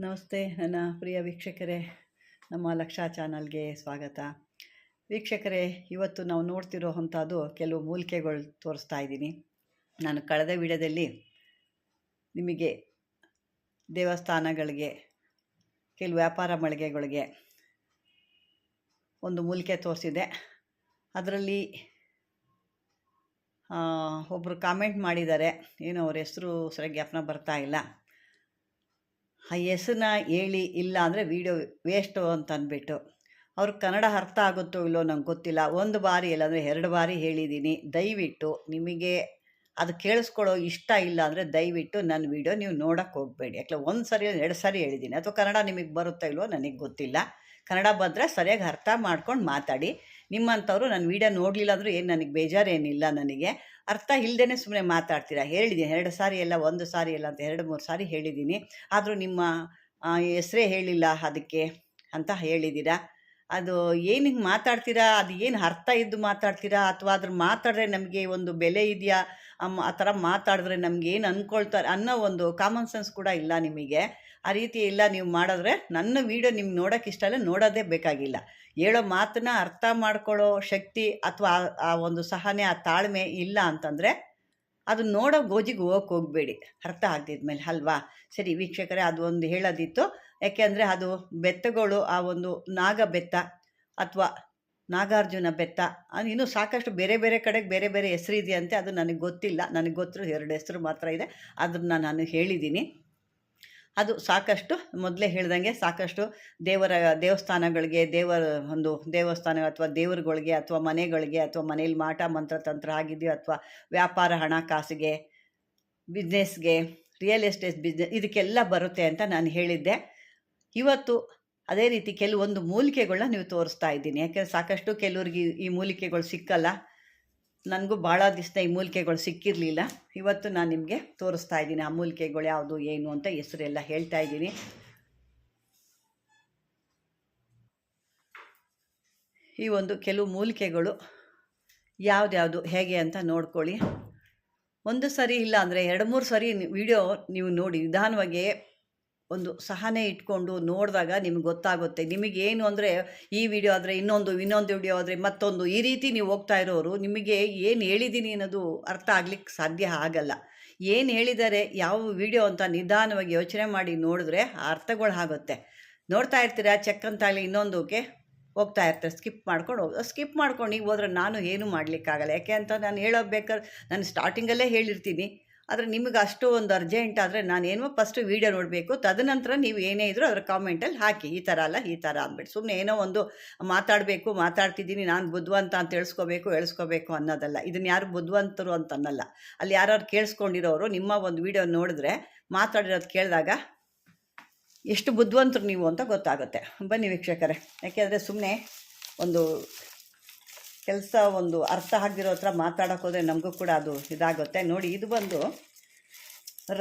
ನಮಸ್ತೆ ನನ್ನ ಪ್ರಿಯ ವೀಕ್ಷಕರೇ, ನಮ್ಮ ಲಕ್ಷ ಚಾನಲ್ಗೆ ಸ್ವಾಗತ. ವೀಕ್ಷಕರೇ, ಇವತ್ತು ನಾವು ನೋಡ್ತಿರೋ ಅಂಥದ್ದು ಕೆಲವು ಮೂಲಿಕೆಗಳು ತೋರಿಸ್ತಾ ಇದ್ದೀನಿ. ನಾನು ಕಳೆದ ವಿಡಿಯೋದಲ್ಲಿ ನಿಮಗೆ ದೇವಸ್ಥಾನಗಳಿಗೆ, ಕೆಲವು ವ್ಯಾಪಾರ ಮಳಿಗೆಗಳಿಗೆ ಒಂದು ಮೂಲಿಕೆ ತೋರಿಸಿದೆ. ಅದರಲ್ಲಿ ಒಬ್ಬರು ಕಾಮೆಂಟ್ ಮಾಡಿದ್ದಾರೆ. ಏನು ಅವ್ರ ಹೆಸರು ಸರಿಯಾಗಿ ಜ್ಞಾಪನ ಬರ್ತಾ ಇಲ್ಲ. ಹೆಸರನ್ನ ಹೇಳಿ ಇಲ್ಲ ಅಂದರೆ ವೀಡಿಯೋ ವೇಸ್ಟು ಅಂತ ಅಂದ್ಬಿಟ್ಟು. ಅವ್ರಿಗೆ ಕನ್ನಡ ಅರ್ಥ ಆಗುತ್ತೋ ಇಲ್ಲೋ ನಂಗೆ ಗೊತ್ತಿಲ್ಲ. ಒಂದು ಬಾರಿ ಇಲ್ಲಾಂದರೆ ಎರಡು ಬಾರಿ ಹೇಳಿದ್ದೀನಿ ದಯವಿಟ್ಟು ನಿಮಗೆ ಅದು ಕೇಳಿಸ್ಕೊಳ್ಳೋ ಇಷ್ಟ ಇಲ್ಲ ಅಂದರೆ ದಯವಿಟ್ಟು ನನ್ನ ವೀಡಿಯೋ ನೀವು ನೋಡೋಕ್ಕೆ ಹೋಗಬೇಡಿ. ಯಾಕೆ ಒಂದು ಸರಿ ಎರಡು ಸಾರಿ ಹೇಳಿದ್ದೀನಿ ಅಥವಾ ಕನ್ನಡ ನಿಮಗೆ ಬರುತ್ತೋ ಇಲ್ವೋ ನನಗೆ ಗೊತ್ತಿಲ್ಲ. ಕನ್ನಡ ಬಂದರೆ ಸರಿಯಾಗಿ ಅರ್ಥ ಮಾಡ್ಕೊಂಡು ಮಾತಾಡಿ. ನಿಮ್ಮಂಥವ್ರು ನಾನು ವೀಡಿಯೋ ನೋಡಲಿಲ್ಲ ಅಂದರೂ ಏನು ನನಗೆ ಬೇಜಾರೇನಿಲ್ಲ ನನಗೆ? ಅರ್ಥ ಇಲ್ಲದೇ ಸುಮ್ಮನೆ ಮಾತಾಡ್ತೀರಾ? ಹೇಳಿದ್ದೀನಿ ಎರಡು ಸಾರಿ ಎಲ್ಲ ಒಂದು ಸಾರಿ ಎಲ್ಲ ಅಂತ ಎರಡು, ಮೂರು ಸಾರಿ ಹೇಳಿದ್ದೀನಿ ಆದರೂ ನಿಮ್ಮ ಹೆಸರೇ ಹೇಳಿಲ್ಲ ಅದಕ್ಕೆ ಅಂತ ಹೇಳಿದ್ದೀರಾ ಅದು ಏನು ಹಿಂಗೆ ಮಾತಾಡ್ತೀರಾ? ಅದು ಏನು ಅರ್ಥ ಇದ್ದು ಮಾತಾಡ್ತೀರಾ? ಅಥವಾ ಅದ್ರ ಮಾತಾಡಿದ್ರೆ ನಮಗೆ ಒಂದು ಬೆಲೆ ಇದೆಯಾ? ಆ ಥರ ಮಾತಾಡಿದ್ರೆ ನಮ್ಗೆ ಏನು ಅಂದ್ಕೊಳ್ತಾರೆ ಅನ್ನೋ ಒಂದು ಕಾಮನ್ ಸೆನ್ಸ್ ಕೂಡ ಇಲ್ಲ ನಿಮಗೆ. ಆ ರೀತಿ ಇಲ್ಲ ನೀವು ಮಾಡಿದ್ರೆ ನನ್ನ ವೀಡಿಯೋ ನಿಮ್ಗೆ ನೋಡೋಕ್ಕೆ ಇಷ್ಟ ಇಲ್ಲ, ನೋಡೋದೇ ಬೇಕಾಗಿಲ್ಲ. ಹೇಳೋ ಮಾತನ್ನ ಅರ್ಥ ಮಾಡ್ಕೊಳ್ಳೋ ಶಕ್ತಿ ಅಥವಾ ಆ ಒಂದು ಸಹನೆ, ಆ ತಾಳ್ಮೆ ಇಲ್ಲ ಅಂತಂದರೆ ಅದು ನೋಡೋ ಗೋಜಿಗೆ ಹೋಗಕ್ಕೆ ಹೋಗಬೇಡಿ. ಅರ್ಥ ಆಗ್ದಿದ್ಮೇಲೆ ಅಲ್ವಾ? ಸರಿ ವೀಕ್ಷಕರೇ, ಅದು ಒಂದು ಹೇಳೋದಿತ್ತು. ಯಾಕೆಂದರೆ ಅದು ಬೆತ್ತಗಳು, ಆ ಒಂದು ನಾಗ ಬೆತ್ತ ಅಥವಾ ನಾಗಾರ್ಜುನ ಬೆತ್ತ ಅದು ಇನ್ನೂ ಸಾಕಷ್ಟು ಬೇರೆ ಬೇರೆ ಕಡೆಗೆ ಬೇರೆ ಬೇರೆ ಹೆಸರು ಇದೆಯಂತೆ, ಅದು ನನಗೆ ಗೊತ್ತಿಲ್ಲ. ನನಗೆ ಗೊತ್ತಿರೋ ಎರಡು ಹೆಸರು ಮಾತ್ರ ಇದೆ. ಅದನ್ನ ನಾನು ಹೇಳಿದ್ದೀನಿ. ಅದು ಸಾಕಷ್ಟು ಮೊದಲೇ ಹೇಳ್ದಂಗೆ ಸಾಕಷ್ಟು ದೇವರ ದೇವಸ್ಥಾನಗಳಿಗೆ ದೇವರ ಒಂದು ದೇವಸ್ಥಾನ ಅಥವಾ ದೇವರುಗಳಿಗೆ ಅಥವಾ ಮನೆಗಳಿಗೆ ಅಥವಾ ಮನೇಲಿ ಮಾಟ ಮಂತ್ರ ತಂತ್ರ ಆಗಿದೆಯೋ ಅಥವಾ ವ್ಯಾಪಾರ ಹಣಕಾಸಿಗೆ ಬಿಸ್ನೆಸ್ಗೆ ರಿಯಲ್ ಎಸ್ಟೇಟ್ ಬಿಸ್ನೆಸ್ ಇದಕ್ಕೆಲ್ಲ ಬರುತ್ತೆ ಅಂತ ನಾನು ಹೇಳಿದ್ದೆ. ಇವತ್ತು ಅದೇ ರೀತಿ ಕೆಲವೊಂದು ಮೂಲಿಕೆಗಳನ್ನ ನೀವು ತೋರಿಸ್ತಾ ಇದ್ದೀನಿ. ಯಾಕೆಂದರೆ ಸಾಕಷ್ಟು ಕೆಲವ್ರಿಗೆ ಈ ಮೂಲಿಕೆಗಳು ಸಿಕ್ಕಲ್ಲ. ನನಗೂ ಭಾಳ ದಿವಸ ಈ ಮೂಲಿಕೆಗಳು ಸಿಕ್ಕಿರಲಿಲ್ಲ. ಇವತ್ತು ನಾನು ನಿಮಗೆ ತೋರಿಸ್ತಾ ಇದ್ದೀನಿ ಆ ಮೂಲಿಕೆಗಳು ಯಾವುದು, ಏನು ಅಂತ ಹೆಸರೆಲ್ಲ ಹೇಳ್ತಾ ಇದ್ದೀನಿ. ಈ ಒಂದು ಕೆಲವು ಮೂಲಿಕೆಗಳು ಯಾವ್ದ್ಯಾವುದು, ಹೇಗೆ ಅಂತ ನೋಡ್ಕೊಳ್ಳಿ. ಒಂದು ಸರಿ ಇಲ್ಲ ಅಂದರೆ ಎರಡು ಮೂರು ಸರಿ ವಿಡಿಯೋ ನೀವು ನೋಡಿ ನಿಧಾನವಾಗಿ ಒಂದು ಸಹನೆ ಇಟ್ಕೊಂಡು ನೋಡಿದಾಗ ನಿಮ್ಗೆ ಗೊತ್ತಾಗುತ್ತೆ. ನಿಮಗೇನು ಅಂದರೆ ಈ ವಿಡಿಯೋ ಆದರೆ ಇನ್ನೊಂದು ಇನ್ನೊಂದು ವಿಡಿಯೋ ಆದರೆ ಮತ್ತೊಂದು, ಈ ರೀತಿ ನೀವು ಹೋಗ್ತಾ ಇರೋರು ನಿಮಗೆ ಏನು ಹೇಳಿದ್ದೀನಿ ಅನ್ನೋದು ಅರ್ಥ ಆಗ್ಲಿಕ್ಕೆ ಸಾಧ್ಯ ಆಗಲ್ಲ. ಏನು ಹೇಳಿದ್ದಾರೆ, ಯಾವ ವಿಡಿಯೋ ಅಂತ ನಿಧಾನವಾಗಿ ಯೋಚನೆ ಮಾಡಿ ನೋಡಿದ್ರೆ ಅರ್ಥಗಳು ಆಗುತ್ತೆ. ನೋಡ್ತಾ ಇರ್ತೀರಾ ಚೆಕ್ ಅಂತಾಗಲಿ ಇನ್ನೊಂದಕ್ಕೆ ಹೋಗ್ತಾ ಇರ್ತಾರೆ ಸ್ಕಿಪ್ ಮಾಡ್ಕೊಂಡು ಹೋಗಿ ಸ್ಕಿಪ್ ಮಾಡ್ಕೊಂಡು ಈಗ ಹೋದ್ರೆ ನಾನು ಏನೂ ಮಾಡಲಿಕ್ಕಾಗಲ್ಲ. ಯಾಕೆ ಅಂತ ನಾನು ಹೇಳೋಬೇಕಾದ್ರೆ ನಾನು ಸ್ಟಾರ್ಟಿಂಗಲ್ಲೇ ಹೇಳಿರ್ತೀನಿ. ಆದರೆ ನಿಮಗೆ ಅಷ್ಟು ಒಂದು ಅರ್ಜೆಂಟ್ ಆದರೆ ನಾನೇನೋ ಫಸ್ಟು ವೀಡಿಯೋ ನೋಡಬೇಕು, ತದನಂತರ ನೀವು ಏನೇ ಇದ್ದರೂ ಅದರ ಕಾಮೆಂಟಲ್ಲಿ ಹಾಕಿ, ಈ ಥರ ಅಲ್ಲ, ಈ ಥರ ಅಂದ್ಬಿಟ್ಟು. ಸುಮ್ಮನೆ ಏನೋ ಒಂದು ಮಾತಾಡಬೇಕು, ಮಾತಾಡ್ತಿದ್ದೀನಿ, ನಾನು ಬುದ್ಧಿವಂತ ಅಂತ ತಿಳ್ಸ್ಕೋಬೇಕು ಎಳ್ಸ್ಕೋಬೇಕು ಅನ್ನೋದಲ್ಲ. ಇದನ್ನು ಯಾರು ಬುದ್ಧಿವಂತರು ಅಂತ ಅನ್ನಲ್ಲ ಅಲ್ಲಿ ಯಾರು ಕೇಳಿಸ್ಕೊಂಡಿರೋರು, ನಿಮ್ಮ ಒಂದು ವೀಡಿಯೋ ನೋಡಿದ್ರೆ ಮಾತಾಡಿರೋದು ಕೇಳಿದಾಗ ಎಷ್ಟು ಬುದ್ಧಿವಂತರು ನೀವು ಅಂತ ಗೊತ್ತಾಗುತ್ತೆ. ಬನ್ನಿ ವೀಕ್ಷಕರೇ. ಯಾಕೆಂದರೆ ಸುಮ್ಮನೆ ಒಂದು ಕೆಲಸ ಒಂದು ಅರ್ಥ ಆಗದಿರೋ ಹತ್ರ ಮಾತಾಡೋಕೆ ನಮಗೂ ಕೂಡ ಅದು ಇದಾಗುತ್ತೆ. ನೋಡಿ, ಇದು ಬಂದು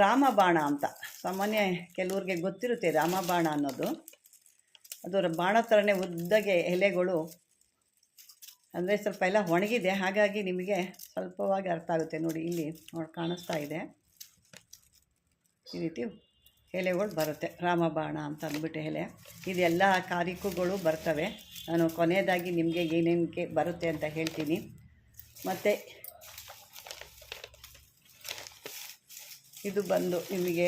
ರಾಮಬಾಣ ಅಂತ. ಸಾಮಾನ್ಯ ಕೆಲವ್ರಿಗೆ ಗೊತ್ತಿರುತ್ತೆ ರಾಮಬಾಣ ಅನ್ನೋದು. ಅದು ಬಾಣ ಥರನೇ ಉದ್ದಗೆ ಎಲೆಗಳು. ಅಂದರೆ ಸ್ವಲ್ಪ ಎಲ್ಲ ಒಣಗಿದೆ. ಹಾಗಾಗಿ ನಿಮಗೆ ಸ್ವಲ್ಪವಾಗಿ ಅರ್ಥ ಆಗುತ್ತೆ. ನೋಡಿ, ಇಲ್ಲಿ ನೋಡಿ, ಕಾಣಿಸ್ತಾ ಇದೆ. ಈ ರೀತಿ ಎಲೆಗಳು ಬರುತ್ತೆ. ರಾಮಬಾಣ ಅಂತ ಅಂದ್ಬಿಟ್ಟು ಎಲೆ. ಇದೆಲ್ಲ ಕಾರಿಕುಗಳು ಬರ್ತವೆ. ನಾನು ಕೊನೆಯದಾಗಿ ನಿಮಗೆ ಏನೇನಕ್ಕೆ ಬರುತ್ತೆ ಅಂತ ಹೇಳ್ತೀನಿ. ಮತ್ತು ಇದು ಬಂದು ನಿಮಗೆ,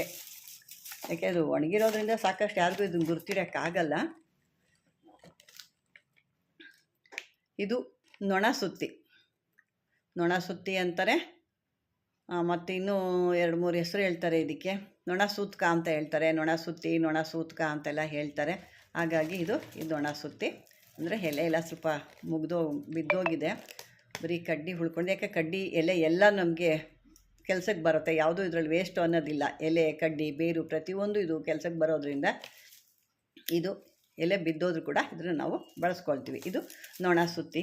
ಯಾಕೆ ಅದು ಒಣಗಿರೋದ್ರಿಂದ ಸಾಕಷ್ಟು ಯಾರಿಗೂ ಇದನ್ನು ಗುರ್ತಿರೋಕ್ಕಾಗಲ್ಲ. ಇದು ನೊಣ ಸುತ್ತಿ. ನೊಣ ಸುತ್ತಿ ಅಂತಾರೆ ಮತ್ತು ಇನ್ನೂ ಎರಡು ಮೂರು ಹೆಸರು ಹೇಳ್ತಾರೆ ಇದಕ್ಕೆ. ನೊಣ ಸೂತ್ಕ ಅಂತ ಹೇಳ್ತಾರೆ. ನೊಣ ಸುತ್ತಿ ನೊಣ ಸೂತ್ಕ ಅಂತೆಲ್ಲ ಹೇಳ್ತಾರೆ. ಹಾಗಾಗಿ ಇದು ಇದು ನೊಣ ಸುತ್ತಿ ಅಂದರೆ ಎಲೆ ಎಲ್ಲ ಸ್ವಲ್ಪ ಮುಗ್ದೋ, ಬಿದ್ದೋಗಿದೆ. ಬರೀ ಕಡ್ಡಿ ಉಳ್ಕೊಂಡು ಯಾಕೆ ಕಡ್ಡಿ ಎಲೆ ಎಲ್ಲ ನಮಗೆ ಕೆಲಸಕ್ಕೆ ಬರುತ್ತೆ. ಯಾವುದೂ ಇದರಲ್ಲಿ ವೇಸ್ಟು ಅನ್ನೋದಿಲ್ಲ. ಎಲೆ, ಕಡ್ಡಿ, ಬೇರು ಪ್ರತಿಯೊಂದು ಇದು ಕೆಲಸಕ್ಕೆ ಬರೋದ್ರಿಂದ ಇದು ಎಲೆ ಬಿದ್ದೋದ್ರೂ ಕೂಡ ಇದನ್ನು ನಾವು ಬಳಸ್ಕೊಳ್ತೀವಿ. ಇದು ನೊಣ ಸುತ್ತಿ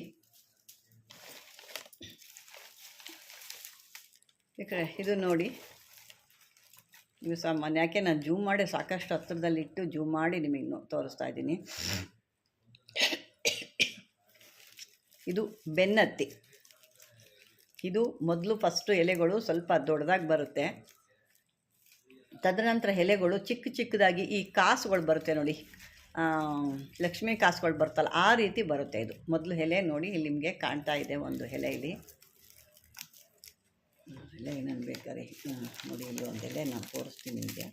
ಯಾಕಂದರೆ ಇದು ನೋಡಿ, ಇದು ಸಾಮಾನ್ಯ. ಯಾಕೆ ನಾನು ಜೂಮ್ ಮಾಡಿ ಸಾಕಷ್ಟು ಹತ್ರದಲ್ಲಿಟ್ಟು ಜೂಮ್ ಮಾಡಿ ನಿಮಗೆ ತೋರಿಸ್ತಾ ಇದ್ದೀನಿ. ಇದು ಬೆನ್ನತ್ತಿ. ಇದು ಮೊದಲು ಫಸ್ಟು ಎಲೆಗಳು ಸ್ವಲ್ಪ ದೊಡ್ಡದಾಗಿ ಬರುತ್ತೆ. ತದನಂತರ ಎಲೆಗಳು ಚಿಕ್ಕ ಚಿಕ್ಕದಾಗಿ ಈ ಕಾಸುಗಳು ಬರುತ್ತೆ ನೋಡಿ. ಲಕ್ಷ್ಮಿ ಕಾಸುಗಳು ಬರ್ತಲ್ಲ, ಆ ರೀತಿ ಬರುತ್ತೆ ಇದು. ಮೊದಲು ಎಲೆ ನೋಡಿ, ಇಲ್ಲಿ ನಿಮಗೆ ಕಾಣ್ತಾ ಇದೆ ಒಂದು ಎಲೆ ಇಲ್ಲಿ. ಹ್ಮ್, ಎಲೆ ಏನೇನು ಬೇಕಾದ್ರೆ ನೋಡಿ ಒಂದು ಎಲೆ ನಾನು ತೋರಿಸ್ತೀನಿ ನಿಮಗೆ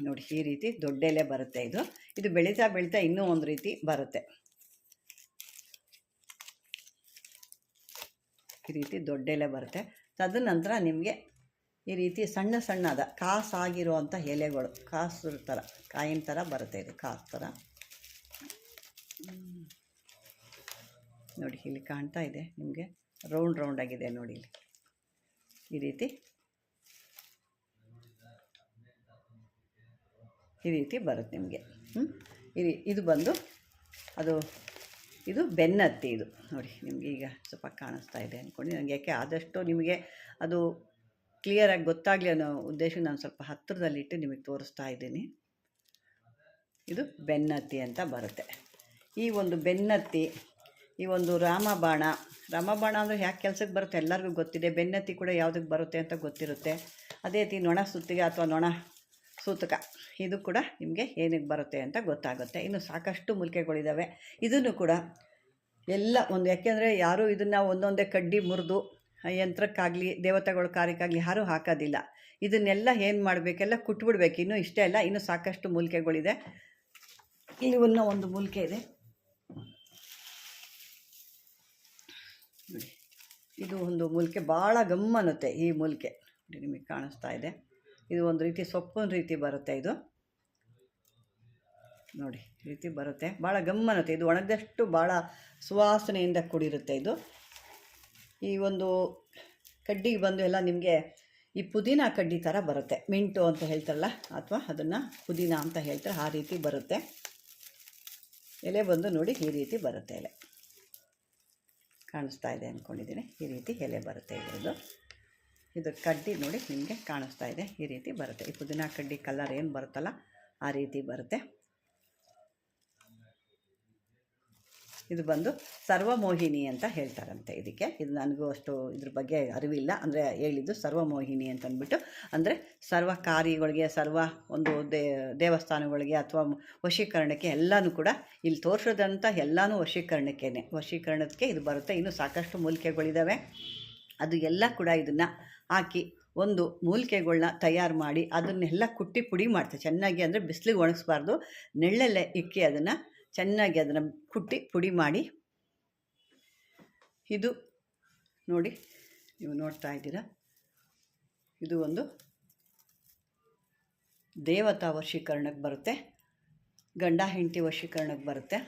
ನೋಡಿ ಈ ರೀತಿ ದೊಡ್ಡ ಎಲೆ ಬರುತ್ತೆ ಇದು. ಇದು ಬೆಳೀತಾ ಬೆಳೀತಾ ಇನ್ನೂ ಒಂದು ರೀತಿ ಬರುತ್ತೆ. ಈ ರೀತಿ ದೊಡ್ಡ ಎಲೆ ಬರುತ್ತೆ. ತದನಂತರ ನಿಮಗೆ ಈ ರೀತಿ ಸಣ್ಣ ಸಣ್ಣದ ಕಾಸಾಗಿರುವಂಥ ಎಲೆಗಳು ಕಾಸು ಥರ ಕಾಯಿನ ಥರ ಬರುತ್ತೆ ಇದು ಕಾಸು ಥರ. ನೋಡಿ ಇಲ್ಲಿ ಕಾಣ್ತಾ ಇದೆ ನಿಮಗೆ. ರೌಂಡ್ ರೌಂಡ್ ಆಗಿದೆ ನೋಡಿ ಇಲ್ಲಿ. ಈ ರೀತಿ. ಈ ರೀತಿ ಬರುತ್ತೆ ನಿಮಗೆ. ಹ್ಞೂ ಇದು ಇದು ಬಂದು ಅದು, ಇದು ಬೆನ್ನತ್ತಿ ಇದು. ನೋಡಿ, ನಿಮಗೆ ಈಗ ಸ್ವಲ್ಪ ಕಾಣಿಸ್ತಾ ಇದೆ ಅಂದ್ಕೊಂಡು ನನಗೆ ಯಾಕೆ ಆದಷ್ಟು ನಿಮಗೆ ಅದು ಕ್ಲಿಯರಾಗಿ ಗೊತ್ತಾಗಲಿ ಅನ್ನೋ ಉದ್ದೇಶ ನಾನು ಸ್ವಲ್ಪ ಹತ್ತಿರದಲ್ಲಿಟ್ಟು ನಿಮಗೆ ತೋರಿಸ್ತಾ ಇದ್ದೀನಿ. ಇದು ಬೆನ್ನತ್ತಿ ಅಂತ ಬರುತ್ತೆ. ಈ ಒಂದು ಬೆನ್ನತ್ತಿ ಈ ಒಂದು ರಾಮಬಾಣ ರಾಮಬಾಣ ಅಂದರೆ ಯಾಕೆ ಕೆಲಸಕ್ಕೆ ಬರುತ್ತೆ ಎಲ್ಲರಿಗೂ ಗೊತ್ತಿದೆ, ಬೆನ್ನತ್ತಿ ಕೂಡ ಯಾವುದಕ್ಕೆ ಬರುತ್ತೆ ಅಂತ ಗೊತ್ತಿರುತ್ತೆ. ಅದೇ ರೀತಿ ನೊಣ ಸುತ್ತಿಗೆ ಅಥವಾ ನೊಣ ಸೂತಕ, ಇದು ಕೂಡ ನಿಮಗೆ ಏನಕ್ಕೆ ಬರುತ್ತೆ ಅಂತ ಗೊತ್ತಾಗುತ್ತೆ. ಇನ್ನು ಸಾಕಷ್ಟು ಮೂಲಿಕೆಗಳಿದ್ದಾವೆ ಇದನ್ನು ಕೂಡ ಎಲ್ಲ ಒಂದು, ಯಾಕೆಂದರೆ ಯಾರೂ ಇದನ್ನು ಒಂದೊಂದೇ ಕಡ್ಡಿ ಮುರಿದು ಯಂತ್ರಕ್ಕಾಗಲಿ, ದೇವತೆಗಳ ಕಾರ್ಯಕ್ಕಾಗಲಿ ಯಾರೂ ಹಾಕೋದಿಲ್ಲ. ಇದನ್ನೆಲ್ಲ ಏನು ಮಾಡಬೇಕೆಲ್ಲ ಕುಟ್ಬಿಡ್ಬೇಕು. ಇನ್ನೂ ಇಷ್ಟೇ ಅಲ್ಲ, ಇನ್ನೂ ಸಾಕಷ್ಟು ಮೂಲಿಕೆಗಳಿದೆ. ಇಲ್ಲಿ ಒಂದು ಮೂಲಿಕೆ ಇದೆ. ಇದು ಒಂದು ಮೂಲಿಕೆ ಭಾಳ ಗಮ್ಮನ್ನುತ್ತೆ ಈ ಮೂಲಿಕೆ. ನಿಮಗೆ ಕಾಣಿಸ್ತಾ ಇದೆ. ಇದು ಒಂದು ರೀತಿ ಸೊಪ್ಪಿನ ರೀತಿ ಬರುತ್ತೆ ಇದು. ನೋಡಿ ರೀತಿ ಬರುತ್ತೆ. ಭಾಳ ಗಮ್ಮನ್ನುತ್ತೆ ಇದು ಒಣಗಿದಷ್ಟು ಭಾಳ ಸುವಾಸನೆಯಿಂದ ಕೂಡಿರುತ್ತೆ ಇದು. ಈ ಒಂದು ಕಡ್ಡಿಗೆ ಬಂದು ಎಲ್ಲ ನಿಮಗೆ ಈ ಪುದೀನ ಕಡ್ಡಿ ಥರ ಬರುತ್ತೆ. ಮಿಂಟು ಅಂತ ಹೇಳ್ತಾರಲ್ಲ, ಅಥವಾ ಅದನ್ನು ಪುದೀನ ಅಂತ ಹೇಳ್ತಾರೆ. ಆ ರೀತಿ ಬರುತ್ತೆ. ಎಲೆ ಬಂದು ನೋಡಿ ಈ ರೀತಿ ಬರುತ್ತೆ ಎಲೆ. ಕಾಣಿಸ್ತಾ ಇದೆ ಅಂದ್ಕೊಂಡಿದ್ದೀನಿ. ಈ ರೀತಿ ಎಲೆ ಬರುತ್ತೆ ಇದ್ರದ್ದು. ಇದು ಕಡ್ಡಿ ನೋಡಿ ನಿಮಗೆ ಕಾಣಿಸ್ತಾ ಇದೆ. ಈ ರೀತಿ ಬರುತ್ತೆ. ಈ ಪುದೀನ ಕಡ್ಡಿ ಕಲರ್ ಏನು ಬರುತ್ತಲ್ಲ, ಆ ರೀತಿ ಬರುತ್ತೆ. ಇದು ಬಂದು ಸರ್ವಮೋಹಿನಿ ಅಂತ ಹೇಳ್ತಾರಂತೆ ಇದಕ್ಕೆ. ಇದು ನನಗೂ ಅಷ್ಟು ಇದ್ರ ಬಗ್ಗೆ ಅರಿವಿಲ್ಲ. ಅಂದರೆ ಹೇಳಿದ್ದು ಸರ್ವಮೋಹಿನಿ ಅಂತಂದ್ಬಿಟ್ಟು, ಅಂದರೆ ಸರ್ವ ಕಾರ್ಯಗಳಿಗೆ ಸರ್ವ ಒಂದು ದೇವಸ್ಥಾನಗಳಿಗೆ ಅಥವಾ ವಶೀಕರಣಕ್ಕೆ ಎಲ್ಲನೂ ಕೂಡ ಇಲ್ಲಿ ತೋರಿಸೋದಂಥ ಎಲ್ಲನೂ ವಶೀಕರಣಕ್ಕೇನೆ. ವಶೀಕರಣಕ್ಕೆ ಇದು ಬರುತ್ತೆ. ಇನ್ನೂ ಸಾಕಷ್ಟು ಮೂಲಿಕೆಗಳಿದ್ದಾವೆ ಅದು ಎಲ್ಲ ಕೂಡ ಇದನ್ನು ಹಾಕಿ ಒಂದು ಮೂಲಿಕೆಗಳನ್ನ ತಯಾರು ಮಾಡಿ ಅದನ್ನೆಲ್ಲ ಕುಟ್ಟಿ ಪುಡಿ ಮಾಡ್ತಾರೆ. ಚೆನ್ನಾಗಿ ಅಂದರೆ ಬಿಸಿಲಿಗೆ ಒಣಗಿಸ್ಬಾರ್ದು. ನೆಳ್ಳಲ್ಲೇ ಇಕ್ಕಿ ಅದನ್ನು ಚೆನ್ನಾಗಿ ಅದನ್ನು ಕುಟ್ಟಿ ಪುಡಿ ಮಾಡಿ. ಇದು ನೋಡಿ, ನೀವು ನೋಡ್ತಾ ಇದ್ದೀರಾ? ಇದು ಒಂದು ದೇವತಾ ವಶೀಕರಣಕ್ಕೆ ಬರುತ್ತೆ. ಗಂಡ ಹೆಂಡತಿ ವಶೀಕರಣಕ್ಕೆ ಬರುತ್ತೆ.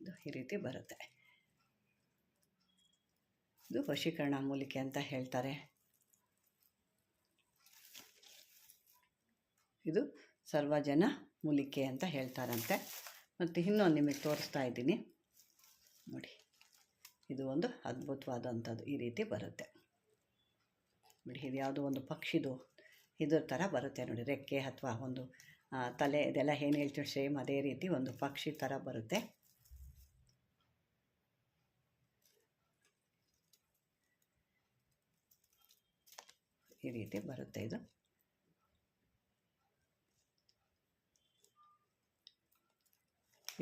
ಇದು ಈ ರೀತಿ ಬರುತ್ತೆ. ಇದು ವಶೀಕರಣ ಮೂಲಿಕೆ ಅಂತ ಹೇಳ್ತಾರೆ. ಇದು ಸರ್ವಜನ ಮೂಲಿಕೆ ಅಂತ ಹೇಳ್ತಾರಂತೆ. ಮತ್ತು ಇನ್ನೊಂದು ನಿಮಗೆ ತೋರಿಸ್ತಾ ಇದ್ದೀನಿ. ನೋಡಿ, ಇದು ಒಂದು ಅದ್ಭುತವಾದಂಥದ್ದು ಈ ರೀತಿ ಬರುತ್ತೆ. ನೋಡಿ, ಇದು ಯಾವುದೋ ಒಂದು ಪಕ್ಷಿದು ಇದ್ರ ಥರ ಬರುತ್ತೆ. ನೋಡಿ, ರೆಕ್ಕೆ ಅಥವಾ ಒಂದು ತಲೆ, ಇದೆಲ್ಲ ಏನು ಹೇಳ್ತೀವಿ, ಸೇಮ್ ಅದೇ ರೀತಿ ಒಂದು ಪಕ್ಷಿ ಥರ ಬರುತ್ತೆ. ಈ ರೀತಿ ಬರುತ್ತೆ ಇದು.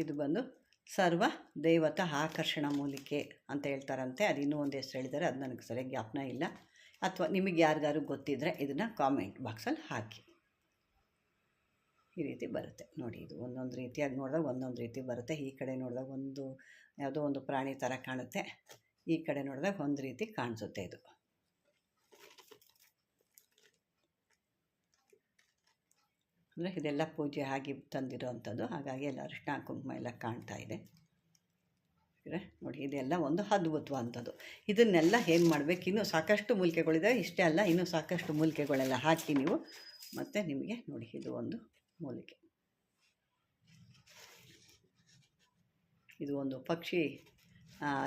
ಇದು ಬಂದು ಸರ್ವ ದೈವತ ಆಕರ್ಷಣ ಮೂಲಿಕೆ ಅಂತ ಹೇಳ್ತಾರಂತೆ. ಅದು ಇನ್ನೂ ಒಂದು ಹೆಸರು ಹೇಳಿದ್ದಾರೆ ಅದು ನನಗೆ ಸರಿಯಾಗಿ ಜ್ಞಾಪನ ಇಲ್ಲ. ಅಥವಾ ನಿಮಗೆ ಯಾರಿಗಾರು ಗೊತ್ತಿದ್ದರೆ ಇದನ್ನು ಕಾಮೆಂಟ್ ಬಾಕ್ಸಲ್ಲಿ ಹಾಕಿ. ಈ ರೀತಿ ಬರುತ್ತೆ. ನೋಡಿ, ಇದು ಒಂದೊಂದು ರೀತಿಯಾಗಿ ನೋಡಿದಾಗ ಒಂದೊಂದು ರೀತಿ ಬರುತ್ತೆ. ಈ ಕಡೆ ನೋಡಿದಾಗ ಒಂದು, ಯಾವುದೋ ಒಂದು ಪ್ರಾಣಿ ಥರ ಕಾಣುತ್ತೆ. ಈ ಕಡೆ ನೋಡಿದಾಗ ಒಂದು ರೀತಿ ಕಾಣಿಸುತ್ತೆ ಇದು. ಅಂದರೆ ಇದೆಲ್ಲ ಪೂಜೆ ಆಗಿ ತಂದಿರೋವಂಥದ್ದು. ಹಾಗಾಗಿ ಎಲ್ಲ ಅರಿಶಿನ ಕುಂಕುಮ ಎಲ್ಲ ಕಾಣ್ತಾ ಇದೆ. ನೋಡಿ, ಇದೆಲ್ಲ ಒಂದು ಅದ್ಭುತವಾದಂಥದ್ದು ಇದನ್ನೆಲ್ಲ ಏನು ಮಾಡಬೇಕು? ಇನ್ನೂ ಸಾಕಷ್ಟು ಮೂಲಿಕೆಗಳಿದೆ ಇಷ್ಟೇ ಅಲ್ಲ, ಇನ್ನೂ ಸಾಕಷ್ಟು ಮೂಲಿಕೆಗಳೆಲ್ಲ ಹಾಕಿ ನೀವು ಮತ್ತು ನಿಮಗೆ ನೋಡಿ, ಇದು ಒಂದು ಮೂಲಿಕೆ. ಇದು ಒಂದು ಪಕ್ಷಿ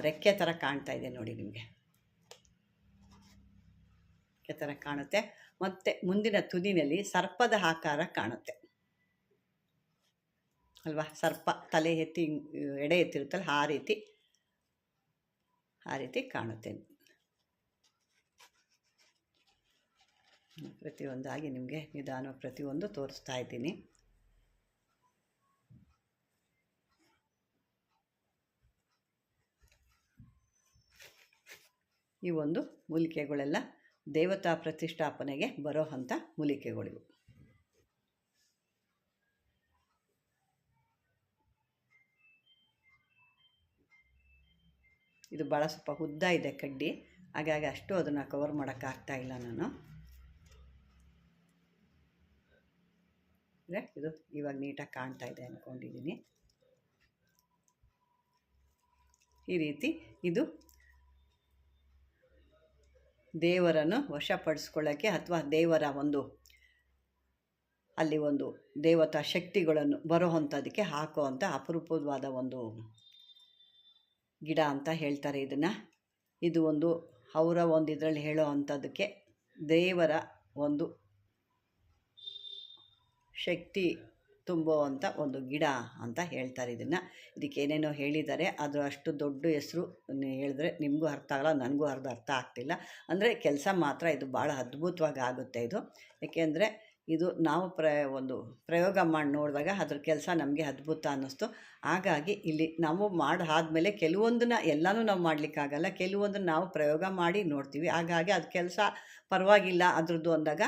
ರೆಕ್ಕೆ ಥರ ಕಾಣ್ತಾ ಇದೆ ನೋಡಿ ನಿಮಗೆ. ರೆಕ್ಕೆ ಥರ ಕಾಣುತ್ತೆ. ಮತ್ತು ಮುಂದಿನ ತುದಿನಲ್ಲಿ ಸರ್ಪದ ಆಕಾರ ಕಾಣುತ್ತೆ. ಅಲ್ವಾ? ಸರ್ಪ ತಲೆ ಎತ್ತಿ ಎಡೆ ಎತ್ತಿರುತ್ತಲ್ಲ, ಆ ರೀತಿ ಆ ರೀತಿ ಕಾಣುತ್ತೆ. ಪ್ರತಿಯೊಂದಾಗಿ ನಿಮಗೆ ನಿಧಾನ ಪ್ರತಿಯೊಂದು ತೋರಿಸ್ತಾ ಇದ್ದೀನಿ. ಈ ಒಂದು ಮೂಲಿಕೆಗಳೆಲ್ಲ ದೇವತಾ ಪ್ರತಿಷ್ಠಾಪನೆಗೆ ಬರೋ ಅಂಥ ಮೂಲಿಕೆಗಳಿವು. ಇದು ಭಾಳ ಸ್ವಲ್ಪ ಉದ್ದ ಇದೆ ಕಡ್ಡಿ. ಹಾಗಾಗಿ ಅಷ್ಟು ಅದನ್ನು ಕವರ್ ಮಾಡೋಕ್ಕಾಗ್ತಾ ಇಲ್ಲ ನಾನು. ಅಂದರೆ ಇದು ಇವಾಗ ನೀಟಾಗಿ ಕಾಣ್ತಾ ಇದೆ ಅಂದ್ಕೊಂಡಿದ್ದೀನಿ ಈ ರೀತಿ ಇದು ದೇವರನ್ನು ವಶಪಡಿಸ್ಕೊಳ್ಳೋಕ್ಕೆ ಅಥವಾ ದೇವರ ಒಂದು, ಅಲ್ಲಿ ಒಂದು ದೇವತಾ ಶಕ್ತಿಗಳನ್ನು ಬರೋ ಅಂಥದಕ್ಕೆ ಹಾಕೋ ಅಂತ ಅಪರೂಪವಾದ ಒಂದು ಗಿಡ ಅಂತ ಹೇಳ್ತಾರೆ ಇದನ್ನು. ಇದು ಒಂದು ಅವರ ಒಂದು ಇದರಲ್ಲಿ ಹೇಳೋ ಅಂಥದ್ದಕ್ಕೆ ದೇವರ ಒಂದು ಶಕ್ತಿ ತುಂಬೋ ಅಂಥ ಒಂದು ಗಿಡ ಅಂತ ಹೇಳ್ತಾರೆ ಇದನ್ನು. ಇದಕ್ಕೆ ಏನೇನೋ ಹೇಳಿದ್ದಾರೆ ಅದು ಅಷ್ಟು ದೊಡ್ಡ ಹೆಸರು ಹೇಳಿದ್ರೆ ನಿಮಗೂ ಅರ್ಥ ಆಗಲ್ಲ, ನನಗೂ ಅರ್ಧ ಅರ್ಥ ಆಗ್ತಿಲ್ಲ. ಅಂದರೆ ಕೆಲಸ ಮಾತ್ರ ಇದು ಭಾಳ ಅದ್ಭುತವಾಗಿ ಆಗುತ್ತೆ ಇದು. ಏಕೆಂದರೆ ಇದು ನಾವು ಪ್ರ ಒಂದು ಪ್ರಯೋಗ ಮಾಡಿ ನೋಡಿದಾಗ ಅದ್ರ ಕೆಲಸ ನಮಗೆ ಅದ್ಭುತ ಅನ್ನಿಸ್ತು. ಹಾಗಾಗಿ ಇಲ್ಲಿ ನಾವು ಮಾಡಿ ಆದಮೇಲೆ ಕೆಲವೊಂದನ್ನ ಎಲ್ಲನೂ ನಾವು ಮಾಡಲಿಕ್ಕಾಗಲ್ಲ ಕೆಲವೊಂದನ್ನು ನಾವು ಪ್ರಯೋಗ ಮಾಡಿ ನೋಡ್ತೀವಿ. ಹಾಗಾಗಿ ಅದು ಕೆಲಸ ಪರವಾಗಿಲ್ಲ ಅದ್ರದ್ದು ಅಂದಾಗ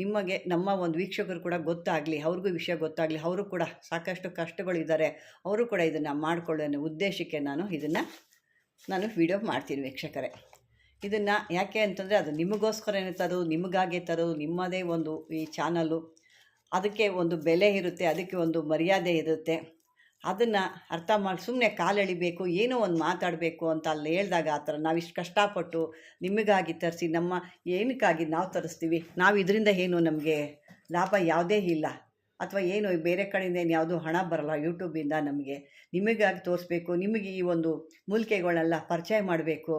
ನಿಮಗೆ ನಮ್ಮ ಒಂದು ವೀಕ್ಷಕರು ಕೂಡ ಗೊತ್ತಾಗಲಿ, ಅವ್ರಿಗೂ ವಿಷಯ ಗೊತ್ತಾಗಲಿ, ಅವರು ಕೂಡ ಸಾಕಷ್ಟು ಕಷ್ಟಗಳಿದ್ದಾರೆ, ಅವರು ಕೂಡ ಇದನ್ನು ಮಾಡಿಕೊಳ್ಳೋ ಉದ್ದೇಶಕ್ಕೆ ನಾನು ಇದನ್ನು, ನಾನು ವಿಡಿಯೋ ಮಾಡ್ತೀನಿ ವೀಕ್ಷಕರೇ. ಇದನ್ನು ಯಾಕೆ ಅಂತಂದರೆ ಅದು ನಿಮಗೋಸ್ಕರನೇ ತರೋದು, ನಿಮಗಾಗೆ ತರೋದು, ನಿಮ್ಮದೇ ಒಂದು ಈ ಚಾನಲ್ಲು ಅದಕ್ಕೆ ಒಂದು ಬೆಲೆ ಇರುತ್ತೆ, ಅದಕ್ಕೆ ಒಂದು ಮರ್ಯಾದೆ ಇರುತ್ತೆ. ಅದನ್ನು ಅರ್ಥ ಮಾಡಿ ಸುಮ್ಮನೆ ಕಾಲೆಳಿಬೇಕು ಏನೋ ಒಂದು ಮಾತಾಡಬೇಕು ಅಂತ ಅಲ್ಲಿ ಹೇಳಿದಾಗ ಆ ಥರ ನಾವಿಷ್ಟು ಕಷ್ಟಪಟ್ಟು ನಿಮಗಾಗಿ ತರಿಸಿ ನಮ್ಮ ಏನಕ್ಕಾಗಿ ನಾವು ತರಿಸ್ತೀವಿ, ನಾವು ಇದರಿಂದ ಏನು ನಮಗೆ ಲಾಭ ಯಾವುದೇ ಇಲ್ಲ. ಅಥವಾ ಏನು ಬೇರೆ ಕಡೆಯಿಂದ ಏನು ಯಾವುದೂ ಹಣ ಬರಲ್ಲ ಯೂಟ್ಯೂಬಿಂದ ನಮಗೆ. ನಿಮಗಾಗಿ ತೋರಿಸ್ಬೇಕು, ನಿಮಗೆ ಈ ಒಂದು ಮೂಲಿಕೆಗಳನ್ನೆಲ್ಲ ಪರಿಚಯ ಮಾಡಬೇಕು.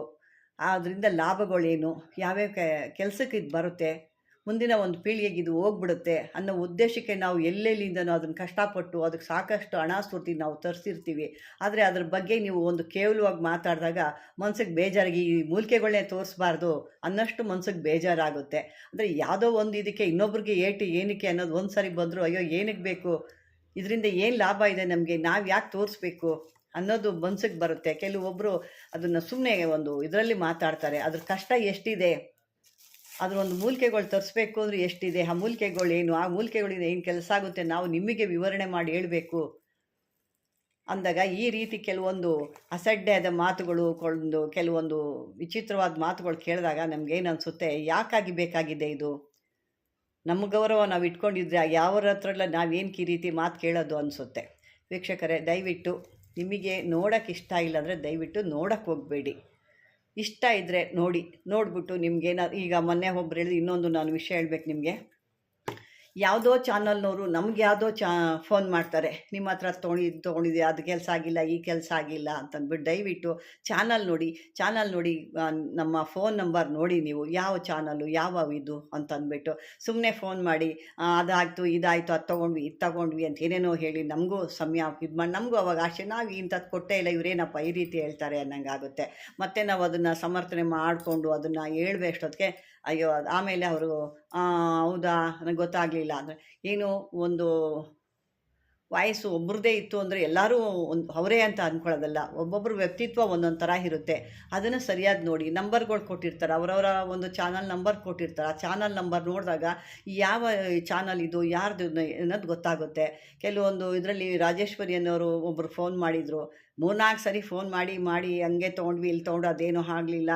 ಅದರಿಂದ ಲಾಭಗಳೇನು, ಯಾವ್ಯಾವ ಕೆಲಸಕ್ಕೆ ಇದು ಬರುತ್ತೆ. ಮುಂದಿನ ಒಂದು ಪೀಳಿಗೆಗೆ ಇದು ಹೋಗ್ಬಿಡುತ್ತೆ ಅನ್ನೋ ಉದ್ದೇಶಕ್ಕೆ ನಾವು ಎಲ್ಲೆಲ್ಲಿಂದನೋ ಅದನ್ನು ಕಷ್ಟಪಟ್ಟು ಅದಕ್ಕೆ ಸಾಕಷ್ಟು ಹಣ ನಾವು ತರಿಸಿರ್ತೀವಿ. ಆದರೆ ಅದ್ರ ಬಗ್ಗೆ ನೀವು ಒಂದು ಕೇವಲವಾಗಿ ಮಾತಾಡಿದಾಗ ಮನ್ಸಿಗೆ ಬೇಜಾರಾಗಿ ಈ ಮೂಲಿಕೆಗಳನ್ನೇ ತೋರಿಸ್ಬಾರ್ದು ಅನ್ನಷ್ಟು ಮನ್ಸಿಗೆ ಬೇಜಾರಾಗುತ್ತೆ. ಅಂದರೆ ಯಾವುದೋ ಒಂದು ಇದಕ್ಕೆ ಇನ್ನೊಬ್ರಿಗೆ ಏಟು ಏನಕ್ಕೆ ಅನ್ನೋದು ಒಂದು ಸಾರಿ ಬಂದರೂ ಅಯ್ಯೋ ಏನಕ್ಕೆ ಬೇಕು? ಇದರಿಂದ ಏನು ಲಾಭ ಇದೆ ನಮಗೆ? ನಾವು ಯಾಕೆ ತೋರಿಸ್ಬೇಕು ಅನ್ನೋದು ಮನ್ಸಿಗೆ ಬರುತ್ತೆ. ಕೆಲವೊಬ್ಬರು ಅದನ್ನು ಸುಮ್ಮನೆ ಒಂದು ಇದರಲ್ಲಿ ಮಾತಾಡ್ತಾರೆ. ಅದ್ರ ಕಷ್ಟ ಎಷ್ಟಿದೆ? ಅದ್ರ ಒಂದು ಮೂಲಿಕೆಗಳು ತರಿಸ್ಬೇಕು ಅಂದರೆ ಎಷ್ಟಿದೆ? ಆ ಮೂಲಿಕೆಗಳು ಏನು? ಆ ಮೂಲಿಕೆಗಳಿಂದ ಏನು ಕೆಲಸ ಆಗುತ್ತೆ? ನಾವು ನಿಮಗೆ ವಿವರಣೆ ಮಾಡಿ ಹೇಳಬೇಕು. ಅಂದಾಗ ಈ ರೀತಿ ಕೆಲವೊಂದು ಅಸಡ್ಡೆಯಾದ ಮಾತುಗಳು, ಕೊಂದು ಕೆಲವೊಂದು ವಿಚಿತ್ರವಾದ ಮಾತುಗಳು ಕೇಳಿದಾಗ ನಮಗೇನು ಅನಿಸುತ್ತೆ? ಯಾಕಾಗಿ ಬೇಕಾಗಿದೆ ಇದು? ನಮ್ಮ ಗೌರವ ನಾವು ಇಟ್ಕೊಂಡಿದ್ರೆ ಯಾವರ ಹತ್ರ ನಾವೇನು ಈ ರೀತಿ ಮಾತು ಕೇಳೋದು ಅನಿಸುತ್ತೆ. ವೀಕ್ಷಕರೇ, ದಯವಿಟ್ಟು ನಿಮಗೆ ನೋಡೋಕ್ಕೆ ಇಷ್ಟ ಇಲ್ಲ ಅಂದರೆ ದಯವಿಟ್ಟು ನೋಡೋಕ್ಕೆ ಹೋಗಬೇಡಿ. ಇಷ್ಟ ಇದ್ದರೆ ನೋಡಿ ನೋಡಿಬಿಟ್ಟು ನಿಮಗೇನಾದ್ರು ಈಗ ಮೊನ್ನೆ ಒಬ್ರು ಹೇಳಿದ್ರು ಇನ್ನೊಂದು ನಾನು ವಿಷಯ ಹೇಳ್ಬೇಕು ನಿಮಗೆ. ಯಾವುದೋ ಚಾನಲ್ನವರು ನಮ್ಗೆ ಯಾವುದೋ ಚಾ, ಫೋನ್ ಮಾಡ್ತಾರೆ. ನಿಮ್ಮ ಹತ್ರ ತೊಗೊಂಡು ಇದು ತೊಗೊಂಡಿದ್ದೆ ಅದು ಕೆಲಸ ಆಗಿಲ್ಲ, ಈ ಕೆಲಸ ಆಗಿಲ್ಲ ಅಂತಂದ್ಬಿಟ್ಟು ದಯವಿಟ್ಟು ಚಾನಲ್ ನೋಡಿ ಚಾನಲ್ ನೋಡಿ ನಮ್ಮ ಫೋನ್ ನಂಬರ್ ನೋಡಿ ನೀವು, ಯಾವ ಚಾನಲ್ಲು, ಯಾವ ಇದು ಅಂತಂದ್ಬಿಟ್ಟು ಸುಮ್ಮನೆ ಫೋನ್ ಮಾಡಿ ಅದಾಯಿತು, ಇದಾಯಿತು, ಅದು ತೊಗೊಂಡ್ವಿ, ಇದು ತೊಗೊಂಡ್ವಿ ಅಂತ ಏನೇನೋ ಹೇಳಿ ನಮಗೂ ಸಮಯ ಇದು ಮಾಡಿ, ನಮಗೂ ಅವಾಗ ಆಶೆ, ನಾವು ಇಂಥದ್ದು ಕೊಟ್ಟೇ ಇಲ್ಲ ಇವರೇನಪ್ಪ ಈ ರೀತಿ ಹೇಳ್ತಾರೆ ಅನ್ನೋಂಗಾಗುತ್ತೆ. ಮತ್ತು ನಾವು ಅದನ್ನು ಸಮರ್ಥನೆ ಮಾಡಿಕೊಂಡು ಅದನ್ನು ಹೇಳ್ಬೇಕಷ್ಟೊತ್ತಿಗೆ ಅಯ್ಯೋ, ಆಮೇಲೆ ಅವರು ಹೌದಾ ನನಗೆ ಗೊತ್ತಾಗಲಿಲ್ಲ ಅಂದರೆ ಏನು ಒಂದು ವಾಯ್ಸು ಒಬ್ಬರದೇ ಇತ್ತು ಅಂದರೆ ಎಲ್ಲರೂ ಒಂದು ಅವರೇ ಅಂತ ಅಂದ್ಕೊಳ್ಳೋದಲ್ಲ ಒಬ್ಬೊಬ್ಬರು ವ್ಯಕ್ತಿತ್ವ ಒಂದೊಂದು ಥರ ಇರುತ್ತೆ. ಅದನ್ನು ಸರಿಯಾಗಿ ನೋಡಿ. ನಂಬರ್ಗಳು ಕೊಟ್ಟಿರ್ತಾರೆ. ಅವರವರ ಒಂದು ಚಾನಲ್ ನಂಬರ್ ಕೊಟ್ಟಿರ್ತಾರೆ. ಆ ಚಾನಲ್ ನಂಬರ್ ನೋಡಿದಾಗ ಯಾವ ಚಾನಲ್ ಇದು, ಯಾರ್ದು ಅನ್ನೋದು ಗೊತ್ತಾಗುತ್ತೆ. ಕೆಲವೊಂದು ಇದರಲ್ಲಿ ರಾಜೇಶ್ವರಿ ಅನ್ನೋರು ಒಬ್ಬರು ಫೋನ್ ಮಾಡಿದರು. ಮೂರ್ನಾಲ್ಕು ಸರಿ ಫೋನ್ ಮಾಡಿ ಮಾಡಿ, ಹಂಗೆ ತೊಗೊಂಡ್ವಿ, ಇಲ್ಲಿ ತೊಗೊಂಡು ಅದೇನೂ ಆಗಲಿಲ್ಲ,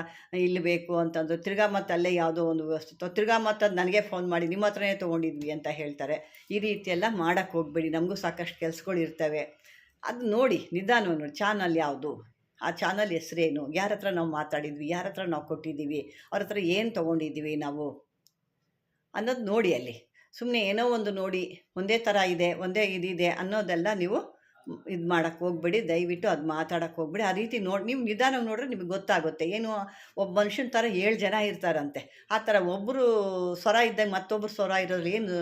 ಇಲ್ಲಿ ಬೇಕು ಅಂತಂದು. ತಿರ್ಗಾ ಮತ್ತು ಅಲ್ಲೇ ಯಾವುದೋ ಒಂದು ವ್ಯವಸ್ಥೆ ತಿರ್ಗಾ ಮತ್ತು ಅದು ನನಗೆ ಫೋನ್ ಮಾಡಿ, ನಿಮ್ಮ ಹತ್ರನೇ ತೊಗೊಂಡಿದ್ವಿ ಅಂತ ಹೇಳ್ತಾರೆ. ಈ ರೀತಿ ಎಲ್ಲ ಮಾಡೋಕ್ಕೆ ಹೋಗಬೇಡಿ, ನಮಗೂ ಸಾಕಷ್ಟು ಕೆಲಸಗಳು ಇರ್ತವೆ. ಅದು ನೋಡಿ ನಿಧಾನ ನೋಡಿ, ಚಾನಲ್ ಯಾವುದು? ಆ ಚಾನಲ್ ಹೆಸರೇನು? ಯಾರ ಹತ್ರ ನಾವು ಮಾತಾಡಿದ್ವಿ? ಯಾರ ಹತ್ರ ನಾವು ಕೊಟ್ಟಿದ್ದೀವಿ? ಅವ್ರ ಹತ್ರ ಏನು ತೊಗೊಂಡಿದ್ದೀವಿ ನಾವು? ಅನ್ನೋದು ನೋಡಿ ಅಲ್ಲಿ. ಸುಮ್ಮನೆ ಏನೋ ಒಂದು ನೋಡಿ, ಒಂದೇ ಥರ ಇದೆ, ಒಂದೇ ಇದಿದೆ ಅನ್ನೋದೆಲ್ಲ ನೀವು ಇದು ಮಾಡೋಕ್ಕೆ ಹೋಗ್ಬೇಡಿ, ದಯವಿಟ್ಟು ಅದು ಮಾತಾಡೋಕ್ಕೆ ಹೋಗ್ಬೇಡಿ. ಆ ರೀತಿ ನೋಡಿ, ನೀವು ನಿಧಾನವಾಗಿ ನೋಡಿದ್ರೆ ನಿಮಗೆ ಗೊತ್ತಾಗುತ್ತೆ. ಏನು ಒಬ್ಬ ಮನುಷ್ಯನ ಥರ ಏಳು ಜನ ಇರ್ತಾರಂತೆ. ಆ ಥರ ಒಬ್ಬರು ಸ್ವರ ಇದ್ದಾಗ ಮತ್ತೊಬ್ಬರು ಸ್ವರ ಇರೋದು ಏನು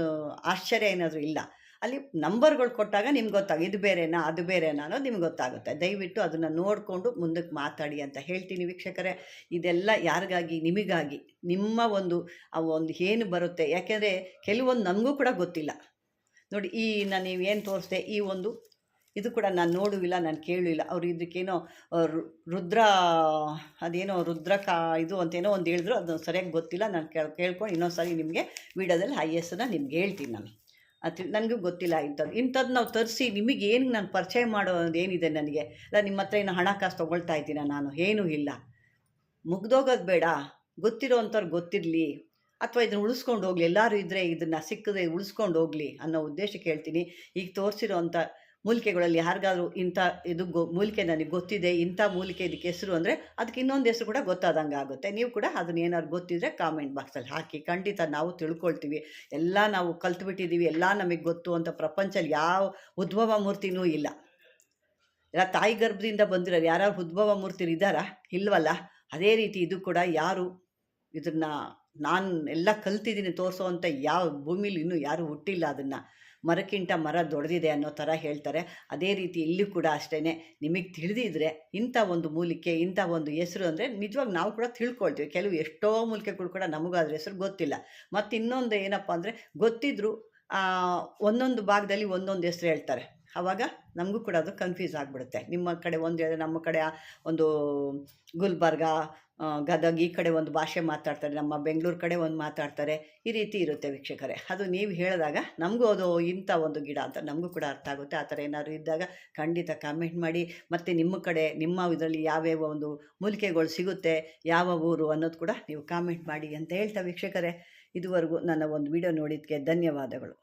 ಆಶ್ಚರ್ಯ ಏನಾದರೂ ಇಲ್ಲ. ಅಲ್ಲಿ ನಂಬರ್ಗಳು ಕೊಟ್ಟಾಗ ನಿಮ್ಗೆ ಗೊತ್ತಾಗ, ಇದು ಬೇರೆನಾ, ಅದು ಬೇರೆನಾ ಅನ್ನೋದು ನಿಮ್ಗೆ ಗೊತ್ತಾಗುತ್ತೆ. ದಯವಿಟ್ಟು ಅದನ್ನು ನೋಡಿಕೊಂಡು ಮುಂದಕ್ಕೆ ಮಾತಾಡಿ ಅಂತ ಹೇಳ್ತೀನಿ ವೀಕ್ಷಕರೇ. ಇದೆಲ್ಲ ಯಾರಿಗಾಗಿ? ನಿಮಗಾಗಿ. ನಿಮ್ಮ ಒಂದು, ಆ ಒಂದು ಏನು ಬರುತ್ತೆ? ಯಾಕೆಂದರೆ ಕೆಲವೊಂದು ನಮಗೂ ಕೂಡ ಗೊತ್ತಿಲ್ಲ. ನೋಡಿ, ಈ ನಾನು ಏನು ತೋರಿಸ್ದೆ, ಈ ಒಂದು ಇದು ಕೂಡ ನಾನು ನೋಡುವಿಲ್ಲ, ನಾನು ಕೇಳಿಲ್ಲ ಅವರು ಇದಕ್ಕೇನೋ ರುದ್ರ, ಅದೇನೋ ರುದ್ರ ಕಾ ಇದು ಅಂತೇನೋ ಒಂದು ಹೇಳಿದ್ರು, ಅದು ಸರಿಯಾಗಿ ಗೊತ್ತಿಲ್ಲ, ನಾನು ಕೇಳ್, ಕೇಳ್ಕೊಂಡು ಇನ್ನೊಂದು ಸಾರಿ ನಿಮಗೆ ವೀಡಿಯೋದಲ್ಲಿ ಐ ಎಸ್ನ ನಿಮ್ಗೆ ಹೇಳ್ತೀನಿ ನಾನು. ಅದು ನನಗೂ ಗೊತ್ತಿಲ್ಲ ಇಂಥದ್ದು. ಇಂಥದ್ದು ನಾವು ತರಿಸಿ, ನಿಮಗೆ ಏನು ನಾನು ಪರಿಚಯ ಮಾಡೋದು ಏನಿದೆ ನನಗೆ? ಇಲ್ಲ ನಿಮ್ಮ ಹತ್ರ ಏನು ಹಣಕಾಸು ತೊಗೊಳ್ತಾ ಇದ್ದೀನ ನಾನು? ಏನೂ ಇಲ್ಲ. ಮುಗ್ದೋಗೋದು ಬೇಡ. ಗೊತ್ತಿರೋ ಅಂಥವ್ರು ಗೊತ್ತಿರಲಿ. ಅಥವಾ ಇದನ್ನು ಉಳಿಸ್ಕೊಂಡು ಹೋಗಲಿ. ಎಲ್ಲರೂ ಇದ್ದರೆ ಇದನ್ನು ಸಿಕ್ಕದೆ ಉಳಿಸ್ಕೊಂಡು ಹೋಗಲಿ ಅನ್ನೋ ಉದ್ದೇಶಕ್ಕೆ ಹೇಳ್ತೀನಿ ಈಗ ತೋರಿಸಿರೋ ಅಂಥ ಮೂಲಿಕೆಗಳಲ್ಲಿ ಯಾರಿಗಾದ್ರೂ ಇಂಥ ಇದು ಗೊ, ಮೂಲಿಕೆ ನನಗೆ ಗೊತ್ತಿದೆ, ಇಂಥ ಮೂಲಿಕೆ ಇದಕ್ಕೆ ಹೆಸರು ಅಂದರೆ ಅದಕ್ಕೆ ಇನ್ನೊಂದು ಹೆಸರು ಕೂಡ ಗೊತ್ತಾದಂಗೆ ಆಗುತ್ತೆ. ನೀವು ಕೂಡ ಅದನ್ನ ಏನಾದ್ರು ಗೊತ್ತಿದ್ರೆ ಕಾಮೆಂಟ್ ಬಾಕ್ಸಲ್ಲಿ ಹಾಕಿ. ಖಂಡಿತ ನಾವು ತಿಳ್ಕೊಳ್ತೀವಿ. ಎಲ್ಲ ನಾವು ಕಲ್ತ್ಬಿಟ್ಟಿದ್ದೀವಿ ಎಲ್ಲ ನಮಗೆ ಗೊತ್ತು ಅಂತ ಪ್ರಪಂಚದಲ್ಲಿ ಯಾವ ಉದ್ಭವ ಮೂರ್ತಿನೂ ಇಲ್ಲ. ಎಲ್ಲ ತಾಯಿ ಗರ್ಭದಿಂದ ಬಂದಿರೋರು ಯಾರು ಉದ್ಭವ ಮೂರ್ತಿರು ಇದ್ದಾರಾ? ಇಲ್ವಲ್ಲ? ಅದೇ ರೀತಿ ಇದು ಕೂಡ ಯಾರು ಇದನ್ನು ನಾನು ಎಲ್ಲ ಕಲ್ತಿದ್ದೀನಿ ತೋರಿಸೋ ಅಂತ ಯಾವ ಭೂಮಿಲಿ ಇನ್ನೂ ಯಾರೂ ಹುಟ್ಟಿಲ್ಲ ಅದನ್ನು. ಮರಕ್ಕಿಂತ ಮರ ದೊಡ್ಡದಿದೆ ಅನ್ನೋ ಥರ ಹೇಳ್ತಾರೆ. ಅದೇ ರೀತಿ ಇಲ್ಲಿ ಕೂಡ ಅಷ್ಟೇ ನಿಮಗೆ ತಿಳಿದಿದ್ರೆ ಇಂಥ ಒಂದು ಮೂಲಿಕೆ, ಇಂಥ ಒಂದು ಹೆಸರು ಅಂದರೆ ನಿಜವಾಗಿ ನಾವು ಕೂಡ ತಿಳ್ಕೊಳ್ತೀವಿ. ಕೆಲವು ಎಷ್ಟೋ ಮೂಲಿಕೆಗಳು ಕೂಡ ನಮಗೂ ಅದ್ರ ಹೆಸರು ಗೊತ್ತಿಲ್ಲ. ಮತ್ತು ಇನ್ನೊಂದು ಏನಪ್ಪ ಅಂದರೆ ಗೊತ್ತಿದ್ರು ಒಂದೊಂದು ಭಾಗದಲ್ಲಿ ಒಂದೊಂದು ಹೆಸರು ಹೇಳ್ತಾರೆ. ಆವಾಗ ನಮಗೂ ಕೂಡ ಅದು ಕನ್ಫ್ಯೂಸ್ ಆಗಿಬಿಡುತ್ತೆ. ನಿಮ್ಮ ಕಡೆ ಒಂದು ಹೇಳಿದ್ರೆ ನಮ್ಮ ಕಡೆ ಒಂದು ಗುಲ್ಬರ್ಗ ಗದಗ ಈ ಕಡೆ ಒಂದು ಭಾಷೆ ಮಾತಾಡ್ತಾರೆ, ನಮ್ಮ ಬೆಂಗಳೂರು ಕಡೆ ಒಂದು ಮಾತಾಡ್ತಾರೆ, ಈ ರೀತಿ ಇರುತ್ತೆ ವೀಕ್ಷಕರೇ. ಅದು ನೀವು ಹೇಳಿದಾಗ ನಮಗೂ ಅದು ಇಂಥ ಒಂದು ಗಿಡ ಅಂತ ನಮಗೂ ಕೂಡ ಅರ್ಥ ಆಗುತ್ತೆ. ಆ ಥರ ಏನಾದರೂ ಇದ್ದಾಗ ಖಂಡಿತ ಕಾಮೆಂಟ್ ಮಾಡಿ, ಮತ್ತು ನಿಮ್ಮ ಕಡೆ, ನಿಮ್ಮ ಇದರಲ್ಲಿ ಯಾವ್ಯಾವ ಒಂದು ಮೂಲಿಕೆಗಳು ಸಿಗುತ್ತೆ, ಯಾವ ಊರು ಅನ್ನೋದು ಕೂಡ ನೀವು ಕಾಮೆಂಟ್ ಮಾಡಿ ಅಂತ ಹೇಳ್ತಾ ವೀಕ್ಷಕರೇ. ಇದುವರೆಗೂ ನನ್ನ ಒಂದು ವಿಡಿಯೋ ನೋಡಿದ್ದಕ್ಕೆ ಧನ್ಯವಾದಗಳು.